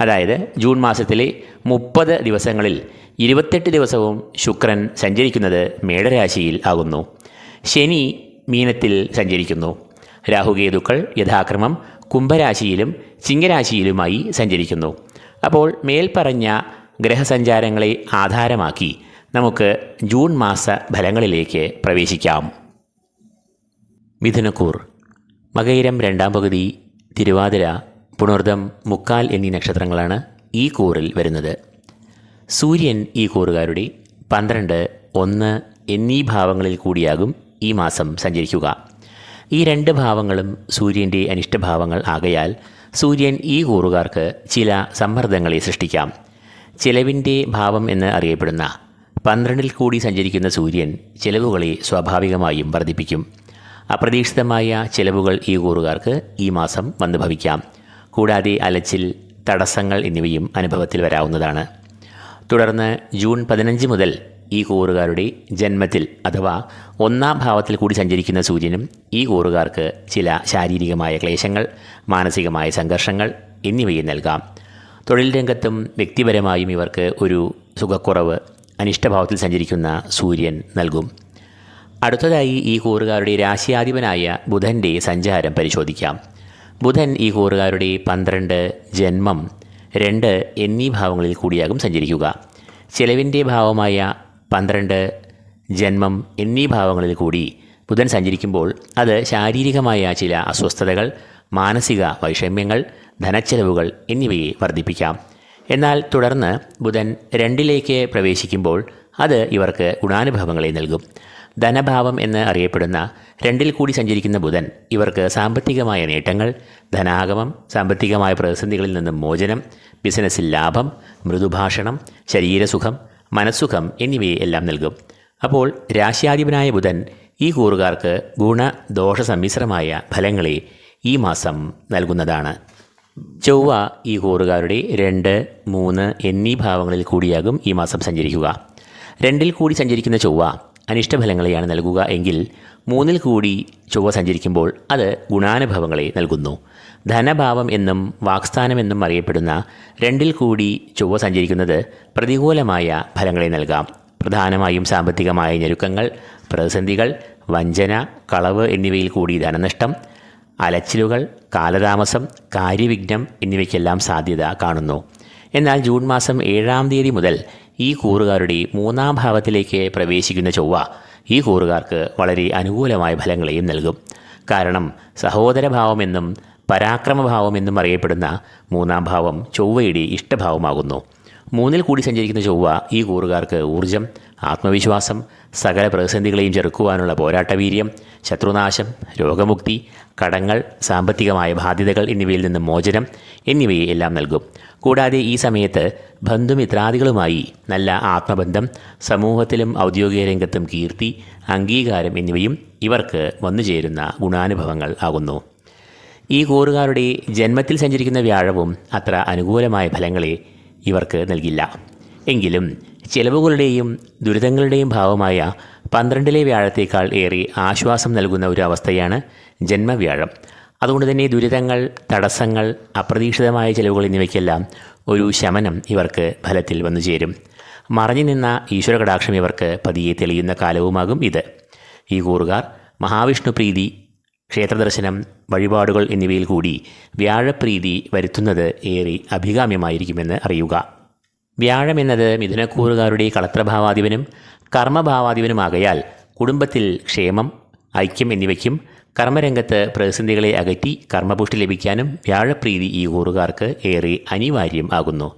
അതായത് ജൂൺ മാസത്തിലെ മുപ്പത് ദിവസങ്ങളിൽ ഇരുപത്തെട്ട് ദിവസവും ശുക്രൻ സഞ്ചരിക്കുന്നത് മേടരാശിയിൽ ആകുന്നു. ശനി മീനത്തിൽ സഞ്ചരിക്കുന്നു. രാഹുകേതുക്കൾ യഥാക്രമം കുംഭരാശിയിലും ചിങ്ങരാശിയിലുമായി സഞ്ചരിക്കുന്നു. അപ്പോൾ മേൽപ്പറഞ്ഞ ഗ്രഹസഞ്ചാരങ്ങളെ ആധാരമാക്കി നമുക്ക് ജൂൺ മാസ ഫലങ്ങളിലേക്ക് പ്രവേശിക്കാം. മിഥുനക്കൂർ മകയിരം രണ്ടാം പകുതി തിരുവാതിര പുണർദം മുക്കാൽ എന്നീ നക്ഷത്രങ്ങളാണ് ഈ കൂറിൽ വരുന്നത്. സൂര്യൻ ഈ കൂറുകാരുടെ പന്ത്രണ്ട് ഒന്ന് എന്നീ ഭാവങ്ങളിൽ കൂടിയാകും ഈ മാസം സഞ്ചരിക്കുക. ഈ രണ്ട് ഭാവങ്ങളും സൂര്യന്റെ അനിഷ്ടഭാവങ്ങൾ ആകയാൽ സൂര്യൻ ഈ കൂറുകാർക്ക് ചില സമ്മർദ്ദങ്ങളെ സൃഷ്ടിക്കാം. ചിലവിന്റെ ഭാവം എന്ന് അറിയപ്പെടുന്ന പന്ത്രണ്ടിൽ കൂടി സഞ്ചരിക്കുന്ന സൂര്യൻ ചിലവുകളെ സ്വാഭാവികമായും വർദ്ധിപ്പിക്കും. അപ്രതീക്ഷിതമായ ചിലവുകൾ ഈ കൂറുകാർക്ക് ഈ മാസം വന്നു ഭവിക്കാം കൂടാതെ അലച്ചിൽ തടസ്സങ്ങൾ എന്നിവയും അനുഭവത്തിൽ വരാവുന്നതാണ്. തുടർന്ന് ജൂൺ പതിനഞ്ച് മുതൽ ഈ കൂറുകാരുടെ ജന്മത്തിൽ അഥവാ ഒന്നാം ഭാവത്തിൽ കൂടി സഞ്ചരിക്കുന്ന സൂര്യനും ഈ കൂറുകാർക്ക് ചില ശാരീരികമായ ക്ലേശങ്ങൾ മാനസികമായ സംഘർഷങ്ങൾ എന്നിവയും നൽകാം. തൊഴിൽ രംഗത്തും വ്യക്തിപരമായും ഇവർക്ക് ഒരു സുഖക്കുറവ് അനിഷ്ടഭാവത്തിൽ സഞ്ചരിക്കുന്ന സൂര്യൻ നൽകും. അടുത്തതായി ഈ കൂറുകാരുടെ രാശിയാധിപനായ ബുധന്റെ സഞ്ചാരം പരിശോധിക്കാം. ബുധൻ ഈ കൂറുകാരുടെ പന്ത്രണ്ട് ജന്മം രണ്ട് എന്നീ ഭാവങ്ങളിൽ കൂടിയാകും സഞ്ചരിക്കുക. ചെലവിന്റെ ഭാവമായ പന്ത്രണ്ട് ജന്മം എന്നീ ഭാവങ്ങളിൽ കൂടി ബുധൻ സഞ്ചരിക്കുമ്പോൾ അത് ശാരീരികമായ ചില അസ്വസ്ഥതകൾ മാനസിക വൈഷമ്യങ്ങൾ ധനച്ചെലവുകൾ എന്നിവയെ വർദ്ധിപ്പിക്കാം. എന്നാൽ തുടർന്ന് ബുധൻ രണ്ടിലേക്ക് പ്രവേശിക്കുമ്പോൾ അത് ഇവർക്ക് ഗുണാനുഭവങ്ങളെ നൽകും. ധനഭാവം എന്ന് അറിയപ്പെടുന്ന രണ്ടിൽ കൂടി സഞ്ചരിക്കുന്ന ബുധൻ ഇവർക്ക് സാമ്പത്തികമായ നേട്ടങ്ങൾ ധനാഗമം സാമ്പത്തികമായ പ്രതിസന്ധികളിൽ നിന്ന് മോചനം ബിസിനസ്സിൽ ലാഭം മൃദുഭാഷണം ശരീരസുഖം മനസ്സുഖം എന്നിവയെ എല്ലാം നൽകും. അപ്പോൾ രാശ്യാധിപനായ ബുധൻ ഈ കൂറുകാർക്ക് ഗുണ ദോഷ സമ്മിശ്രമായ ഫലങ്ങളെ ഈ മാസം നൽകുന്നതാണ്. ചൊവ്വ ഈ കൂറുകാരുടെ രണ്ട് മൂന്ന് എന്നീ ഭാവങ്ങളിൽ കൂടിയാകും ഈ മാസം സഞ്ചരിക്കുക. രണ്ടിൽ കൂടി സഞ്ചരിക്കുന്ന ചൊവ്വ അനിഷ്ടഫലങ്ങളെയാണ് നൽകുക എങ്കിൽ മൂന്നിൽ കൂടി ചൊവ്വ സഞ്ചരിക്കുമ്പോൾ അത് ഗുണാനുഭവങ്ങളെ നൽകുന്നു. ധനഭാവം എന്നും വാക്സ്ഥാനം എന്നും അറിയപ്പെടുന്ന രണ്ടിൽ കൂടി ചൊവ്വ സഞ്ചരിക്കുന്നത് പ്രതികൂലമായ ഫലങ്ങളെ നൽകാം. പ്രധാനമായും സാമ്പത്തികമായ ഞെരുക്കങ്ങൾ പ്രതിസന്ധികൾ വഞ്ചന കളവ് എന്നിവയിൽ കൂടി ധനനഷ്ടം അലച്ചിലുകൾ കാലതാമസം കാര്യവിഘ്നം എന്നിവയ്ക്കെല്ലാം സാധ്യത കാണുന്നു. എന്നാൽ ജൂൺ മാസം ഏഴാം തീയതി മുതൽ ഈ കൂറുകാരുടെ മൂന്നാം ഭാവത്തിലേക്ക് പ്രവേശിക്കുന്ന ചൊവ്വ ഈ കൂറുകാർക്ക് വളരെ അനുകൂലമായ ഫലങ്ങളെയും നൽകും. കാരണം സഹോദരഭാവമെന്നും പരാക്രമഭാവമെന്നും അറിയപ്പെടുന്ന മൂന്നാം ഭാവം ചൊവ്വയുടെ ഇഷ്ടഭാവമാകുന്നു. മൂന്നിൽ കൂടി സഞ്ചരിക്കുന്ന ചൊവ്വ ഈ കൂറുകാർക്ക് ഊർജം ആത്മവിശ്വാസം സകല പ്രതിസന്ധികളെയും ചെറുക്കുവാനുള്ള പോരാട്ടവീര്യം ശത്രുനാശം രോഗമുക്തി കടങ്ങൾ സാമ്പത്തികമായ ബാധ്യതകൾ എന്നിവയിൽ നിന്ന് മോചനം എന്നിവയെ എല്ലാം നൽകും. കൂടാതെ ഈ സമയത്ത് ബന്ധുമിത്രാദികളുമായി നല്ല ആത്മബന്ധം സമൂഹത്തിലും ഔദ്യോഗിക രംഗത്തും കീർത്തി അംഗീകാരം എന്നിവയും ഇവർക്ക് വന്നു ചേരുന്ന ഗുണാനുഭവങ്ങൾ ആകുന്നു. ഈ കൂറുകാരുടെ ജന്മത്തിൽ സഞ്ചരിക്കുന്ന വ്യാഴവും അത്ര അനുകൂലമായ ഫലങ്ങളെ ഇവർക്ക് നൽകില്ല. എങ്കിലും ചെലവുകളുടെയും ദുരിതങ്ങളുടെയും ഭാവമായ പന്ത്രണ്ടിലെ വ്യാഴത്തേക്കാൾ ഏറെ ആശ്വാസം നൽകുന്ന ഒരു അവസ്ഥയാണ് ജന്മവ്യാഴം. അതുകൊണ്ട് തന്നെ ദുരിതങ്ങൾ തടസ്സങ്ങൾ അപ്രതീക്ഷിതമായ ചെലവുകൾ എന്നിവയ്ക്കെല്ലാം ഒരു ശമനം ഇവർക്ക് ഫലത്തിൽ വന്നു ചേരും. മറഞ്ഞു നിന്ന ഈശ്വര കടാക്ഷം ഇവർക്ക് പതിയെ തെളിയുന്ന കാലവുമാകും ഇത്. ഈ കൂറുകാർ മഹാവിഷ്ണു പ്രീതി ക്ഷേത്രദർശനം വഴിപാടുകൾ എന്നിവയിൽ കൂടി വ്യാഴപ്രീതി വരുത്തുന്നത് ഏറെ അഭികാമ്യമായിരിക്കുമെന്ന് അറിയുക. വ്യാഴം എന്നത് മിഥുനക്കൂറുകാരുടെ കളത്രഭാവാധിപനും കർമ്മഭാവാധിപനുമാകയാൽ കുടുംബത്തിൽ ക്ഷേമം ഐക്യം എന്നിവയ്ക്കും കർമ്മരംഗത്ത് പ്രതിസന്ധികളെ അകറ്റി കർമ്മപുഷ്ടി ലഭിക്കാനും വ്യാഴപ്രീതി ഈ കൂറുകാർക്ക് ഏറെ അനിവാര്യം ആകുന്നു.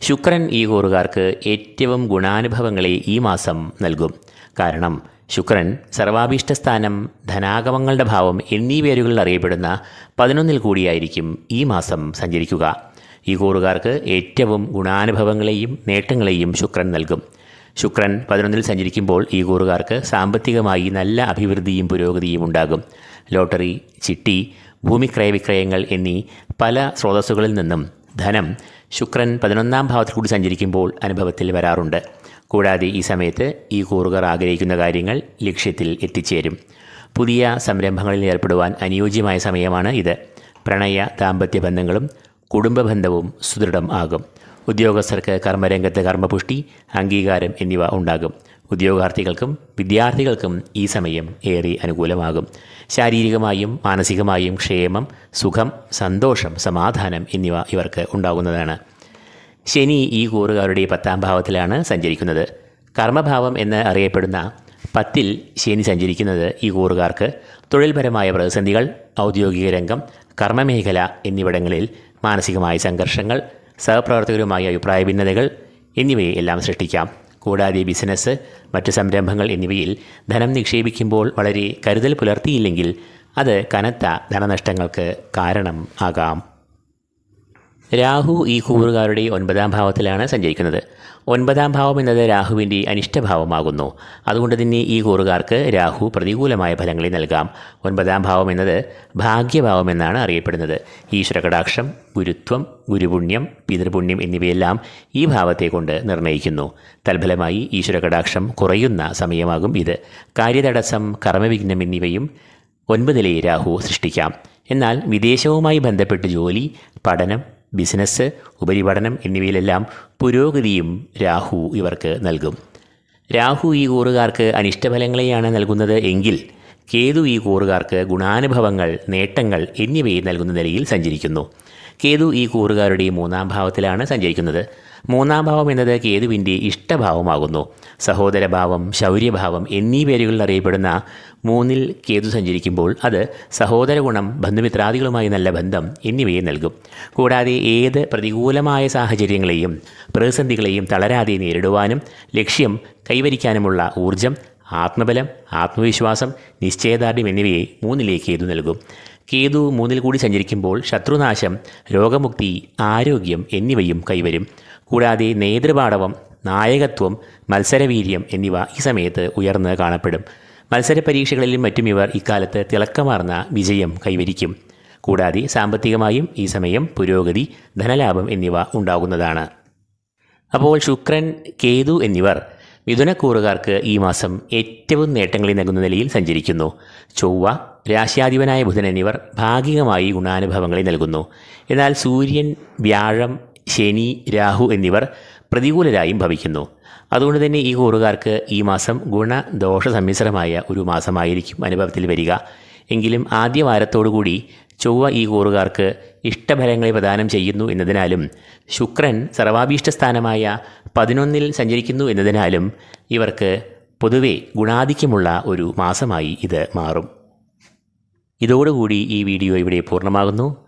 ശുക്രൻ ഈ കൂറുകാർക്ക് ഏറ്റവും ഗുണാനുഭവങ്ങളെ ഈ മാസം നൽകും. കാരണം ശുക്രൻ സർവാഭീഷ്ടസ്ഥാനം ധനാഗമങ്ങളുടെ ഭാവം എന്നീ പേരുകളിൽ അറിയപ്പെടുന്ന പതിനൊന്നിൽ കൂടിയായിരിക്കും ഈ മാസം സഞ്ചരിക്കുക. ഈ കൂറുകാർക്ക് ഏറ്റവും ഗുണാനുഭവങ്ങളെയും നേട്ടങ്ങളെയും ശുക്രൻ നൽകും. ശുക്രൻ പതിനൊന്നിൽ സഞ്ചരിക്കുമ്പോൾ ഈ കൂറുകാർക്ക് സാമ്പത്തികമായി നല്ല അഭിവൃദ്ധിയും പുരോഗതിയും ഉണ്ടാകും. ലോട്ടറി ചിട്ടി ഭൂമിക്രയവിക്രയങ്ങൾ എന്നീ പല സ്രോതസ്സുകളിൽ നിന്നും ധനം ശുക്രൻ പതിനൊന്നാം ഭാവത്തിൽ കൂടി സഞ്ചരിക്കുമ്പോൾ അനുഭവത്തിൽ വരാറുണ്ട്. കൂടാതെ ഈ സമയത്ത് ഈ കൂറുകാർ ആഗ്രഹിക്കുന്ന കാര്യങ്ങൾ ലക്ഷ്യത്തിൽ എത്തിച്ചേരും. പുതിയ സംരംഭങ്ങളിൽ ഏർപ്പെടുവാൻ അനുയോജ്യമായ സമയമാണ് ഇത്. പ്രണയ ദാമ്പത്യ ബന്ധങ്ങളും കുടുംബ ബന്ധവും സുദൃഢം ആകും. ഉദ്യോഗസ്ഥർക്ക് കർമ്മരംഗത്ത് കർമ്മപുഷ്ടി അംഗീകാരം എന്നിവ ഉണ്ടാകും. ഉദ്യോഗാർത്ഥികൾക്കും വിദ്യാർത്ഥികൾക്കും ഈ സമയം ഏറെ അനുകൂലമാകും. ശാരീരികമായും മാനസികമായും ക്ഷേമം സുഖം സന്തോഷം സമാധാനം എന്നിവ ഇവർക്ക് ഉണ്ടാകുന്നതാണ്. ശനി ഈ കൂറുകാരുടെ പത്താം ഭാവത്തിലാണ് സഞ്ചരിക്കുന്നത്. കർമ്മഭാവം എന്ന് അറിയപ്പെടുന്ന പത്തിൽ ശനി സഞ്ചരിക്കുന്നത് ഈ കൂറുകാർക്ക് തൊഴിൽപരമായ പ്രതിസന്ധികൾ ഔദ്യോഗിക രംഗം കർമ്മമേഖല എന്നിവിടങ്ങളിൽ മാനസികമായ സംഘർഷങ്ങൾ സഹപ്രവർത്തകരുമായ അഭിപ്രായ ഭിന്നതകൾ എന്നിവയെ എല്ലാം സൃഷ്ടിക്കാം. കൂടാതെ ബിസിനസ് മറ്റ് സംരംഭങ്ങൾ എന്നിവയിൽ ധനം നിക്ഷേപിക്കുമ്പോൾ വളരെ കരുതൽ പുലർത്തിയില്ലെങ്കിൽ അത് കനത്ത ധനനഷ്ടങ്ങൾക്ക് കാരണം ആകാം രാഹു ഈ കൂറുകാരുടെ ഒൻപതാം ഭാവത്തിലാണ് സഞ്ചരിക്കുന്നത്. ഒൻപതാം ഭാവം എന്നത് രാഹുവിന്റെ അനിഷ്ടഭാവമാകുന്നു. അതുകൊണ്ട് തന്നെ ഈ കൂറുകാർക്ക് രാഹു പ്രതികൂലമായ ഫലങ്ങളെ നൽകാം. ഒൻപതാം ഭാവം എന്നത് ഭാഗ്യഭാവം എന്നാണ് അറിയപ്പെടുന്നത്. ഈശ്വരകടാക്ഷം ഗുരുത്വം ഗുരുപുണ്യം പിതൃപുണ്യം എന്നിവയെല്ലാം ഈ ഭാവത്തെ കൊണ്ട് നിർണയിക്കുന്നു തൽഫലമായി ഈശ്വരകടാക്ഷം കുറയുന്ന സമയമാകും ഇത്. കാര്യതടസ്സം കർമ്മവിഘ്നം എന്നിവയും ഒൻപതിലെ രാഹു സൃഷ്ടിക്കാം. എന്നാൽ വിദേശവുമായി ബന്ധപ്പെട്ട് ജോലി പഠനം ബിസിനസ് ഉപരിപഠനം എന്നിവയിലെല്ലാം പുരോഗതിയും രാഹു ഇവർക്ക് നൽകും. രാഹു ഈ കൂറുകാർക്ക് അനിഷ്ടഫലങ്ങളെയാണ് നൽകുന്നത് എങ്കിൽ കേതു ഈ കൂറുകാർക്ക് ഗുണാനുഭവങ്ങൾ നേട്ടങ്ങൾ എന്നിവയെ നൽകുന്ന നിലയിൽ സഞ്ചരിക്കുന്നു. കേതു ഈ കൂറുകാരുടെ മൂന്നാം ഭാവത്തിലാണ് സഞ്ചരിക്കുന്നത്. മൂന്നാം ഭാവം എന്നത് കേതുവിന്റെ ഇഷ്ടഭാവമാകുന്നു? സഹോദരഭാവം ശൗര്യഭാവം എന്നീ പേരുകളിൽ അറിയപ്പെടുന്ന മൂന്നിൽ കേതു സഞ്ചരിക്കുമ്പോൾ അത് സഹോദര ഗുണം ബന്ധുമിത്രാദികളുമായി നല്ല ബന്ധം എന്നിവയെ നൽകും. കൂടാതെ ഏത് പ്രതികൂലമായ സാഹചര്യങ്ങളെയും പ്രതിസന്ധികളെയും തളരാതെ നേരിടുവാനും ലക്ഷ്യം കൈവരിക്കാനുമുള്ള ഊർജം ആത്മബലം ആത്മവിശ്വാസം നിശ്ചയദാർഢ്യം എന്നിവയെ മൂന്നിലേക്ക് ഏതു നൽകും. കേതു മൂന്നിൽ കൂടി സഞ്ചരിക്കുമ്പോൾ ശത്രുനാശം രോഗമുക്തി ആരോഗ്യം എന്നിവയും കൈവരും. കൂടാതെ നേതൃപാടവം നായകത്വം മത്സരവീര്യം എന്നിവ ഈ സമയത്ത് ഉയർന്ന് കാണപ്പെടും. മത്സര പരീക്ഷകളിലും മറ്റും ഇവർ ഇക്കാലത്ത് തിളക്കമാർന്ന വിജയം കൈവരിക്കും. കൂടാതെ സാമ്പത്തികമായും ഈ സമയം പുരോഗതി ധനലാഭം എന്നിവ ഉണ്ടാകുന്നതാണ്. അപ്പോൾ ശുക്രൻ കേതു എന്നിവർ മിഥുനക്കൂറുകാർക്ക് ഈ മാസം ഏറ്റവും നേട്ടങ്ങളിൽ നൽകുന്ന നിലയിൽ സഞ്ചരിക്കുന്നു. ചൊവ്വ രാശ്യാധിപനായ ബുധൻ എന്നിവർ ഭാഗികമായി ഗുണാനുഭവങ്ങളെ നൽകുന്നു. എന്നാൽ സൂര്യൻ വ്യാഴം ശനി രാഹു എന്നിവർ പ്രതികൂലരായും ഭവിക്കുന്നു. അതുകൊണ്ട് തന്നെ ഈ കൂറുകാർക്ക് ഈ മാസം ഗുണദോഷ സമ്മിശ്രമായ ഒരു മാസമായിരിക്കും അനുഭവത്തിൽ വരിക. എങ്കിലും ആദ്യ വാരത്തോടുകൂടി ചൊവ്വ ഈ കൂറുകാർക്ക് ഇഷ്ടഫലങ്ങളെ പ്രദാനം ചെയ്യുന്നു എന്നതിനാലും ശുക്രൻ സർവാഭീഷ്ട സ്ഥാനമായ പതിനൊന്നിൽ സഞ്ചരിക്കുന്നു എന്നതിനാലും ഇവർക്ക് പൊതുവെ ഗുണാധിക്യമുള്ള ഒരു മാസമായി ഇത് മാറും. ഇതോടുകൂടി ഈ വീഡിയോ ഇവിടെ പൂർണമാകുന്നു.